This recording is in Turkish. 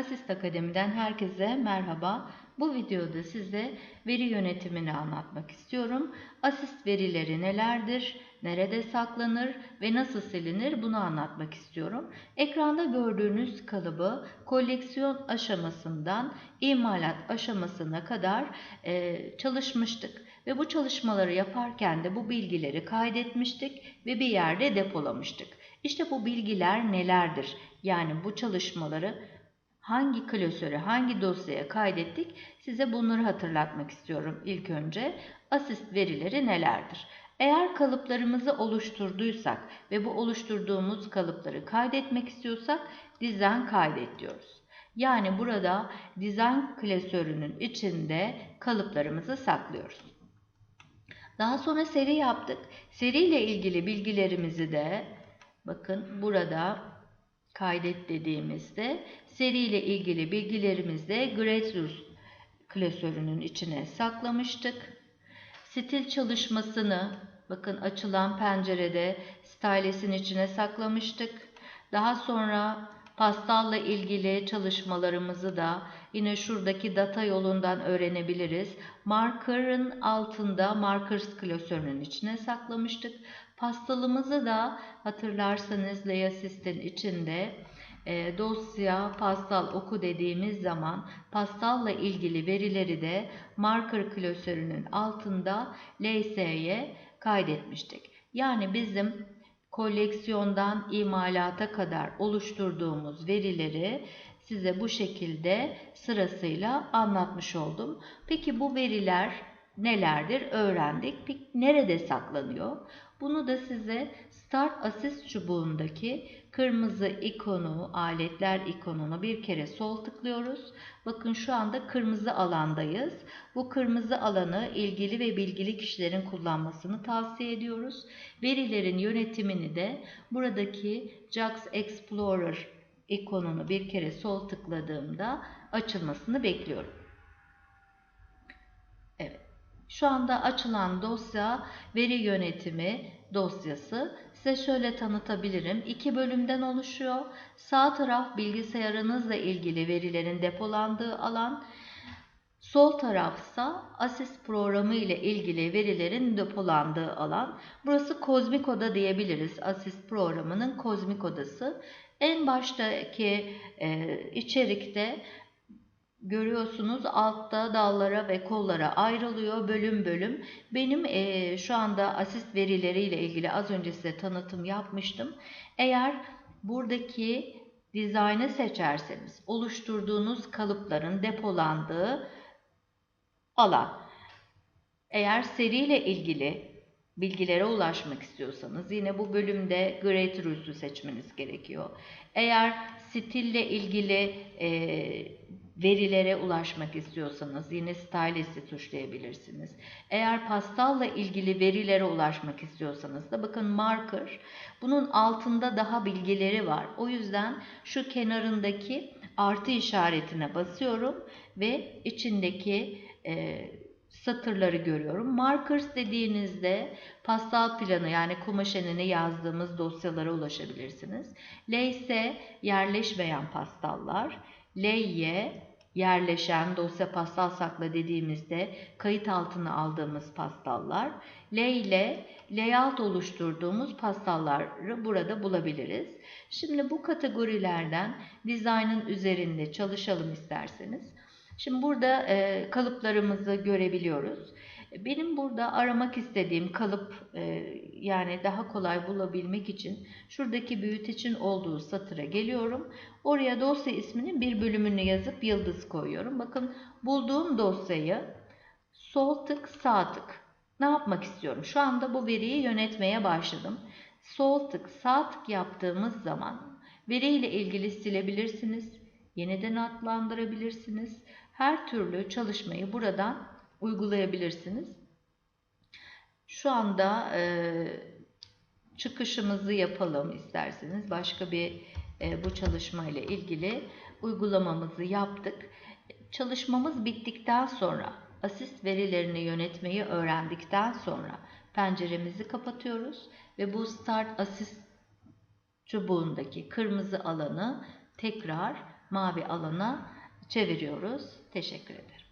Asist Akademi'den herkese merhaba. Bu videoda size veri yönetimini anlatmak istiyorum. Asist verileri nelerdir, nerede saklanır ve nasıl silinir bunu anlatmak istiyorum. Ekranda gördüğünüz kalıbı koleksiyon aşamasından imalat aşamasına kadar e, çalışmıştık. Ve bu çalışmaları yaparken de bu bilgileri kaydetmiştik ve bir yerde depolamıştık. İşte bu bilgiler nelerdir? Yani bu çalışmaları hangi klasöre, hangi dosyaya kaydettik? Size bunları hatırlatmak istiyorum ilk önce. Asist verileri nelerdir? Eğer kalıplarımızı oluşturduysak ve bu oluşturduğumuz kalıpları kaydetmek istiyorsak design kaydet diyoruz. Yani burada design klasörünün içinde kalıplarımızı saklıyoruz. Daha sonra seri yaptık. Seri ile ilgili bilgilerimizi de bakın burada kaydet dediğimizde seri ile ilgili bilgilerimizi de Gradius klasörünün içine saklamıştık. Stil çalışmasını bakın açılan pencerede stylesin içine saklamıştık. Daha sonra pastalla ilgili çalışmalarımızı da yine şuradaki data yolundan öğrenebiliriz. Marker'ın altında markers klasörünün içine saklamıştık. Pastalımızı da hatırlarsanız Layasist'in içinde e, dosya pastal oku dediğimiz zaman pastalla ilgili verileri de marker klasörünün altında LS'ye kaydetmiştik. Yani bizim koleksiyondan imalata kadar oluşturduğumuz verileri size bu şekilde sırasıyla anlatmış oldum. Peki bu veriler nelerdir öğrendik. Peki nerede saklanıyor? Bunu da size Start Assist çubuğundaki kırmızı ikonu, aletler ikonunu bir kere sol tıklıyoruz. Bakın şu anda kırmızı alandayız. Bu kırmızı alanı ilgili ve bilgili kişilerin kullanmasını tavsiye ediyoruz. Verilerin yönetimini de buradaki JAX Explorer ikonunu bir kere sol tıkladığımda açılmasını bekliyorum. Şu anda açılan dosya veri yönetimi dosyası. Size şöyle tanıtabilirim. İki bölümden oluşuyor. Sağ taraf bilgisayarınızla ilgili verilerin depolandığı alan. Sol tarafsa Assist programı ile ilgili verilerin depolandığı alan. Burası kozmik oda diyebiliriz. Assist programının kozmik odası. En baştaki e, içerikte görüyorsunuz altta dallara ve kollara ayrılıyor bölüm bölüm. Benim e, şu anda asist verileriyle ilgili az önce size tanıtım yapmıştım. Eğer buradaki dizaynı seçerseniz oluşturduğunuz kalıpların depolandığı alan. Eğer seriyle ilgili bilgilere ulaşmak istiyorsanız yine bu bölümde Great Rules'u seçmeniz gerekiyor. Eğer stille ilgili e, verilere ulaşmak istiyorsanız yine stylist'i tuşlayabilirsiniz. Eğer pastalla ilgili verilere ulaşmak istiyorsanız da bakın marker bunun altında daha bilgileri var. O yüzden şu kenarındaki artı işaretine basıyorum ve içindeki e, satırları görüyorum. Markers dediğinizde pastal planı yani kumaşenini yazdığımız dosyalara ulaşabilirsiniz. L ise yerleşmeyen pastallar. L'ye yerleşen dosya pastal sakla dediğimizde kayıt altına aldığımız pastallar. L ile layout oluşturduğumuz pastalları burada bulabiliriz. Şimdi bu kategorilerden dizaynın üzerinde çalışalım isterseniz. Şimdi burada e, kalıplarımızı görebiliyoruz. Benim burada aramak istediğim kalıp e, yani daha kolay bulabilmek için şuradaki büyütecin olduğu satıra geliyorum. Oraya dosya isminin bir bölümünü yazıp yıldız koyuyorum. Bakın bulduğum dosyayı sol tık sağ tık ne yapmak istiyorum? Şu anda bu veriyi yönetmeye başladım. Sol tık sağ tık yaptığımız zaman veriyle ilgili silebilirsiniz. Yeniden adlandırabilirsiniz. Her türlü çalışmayı buradan uygulayabilirsiniz. Şu anda e, çıkışımızı yapalım isterseniz. Başka bir e, bu çalışma ile ilgili uygulamamızı yaptık. Çalışmamız bittikten sonra asist verilerini yönetmeyi öğrendikten sonra penceremizi kapatıyoruz ve bu Start Assist çubuğundaki kırmızı alanı tekrar mavi alana çeviriyoruz. Teşekkür ederim.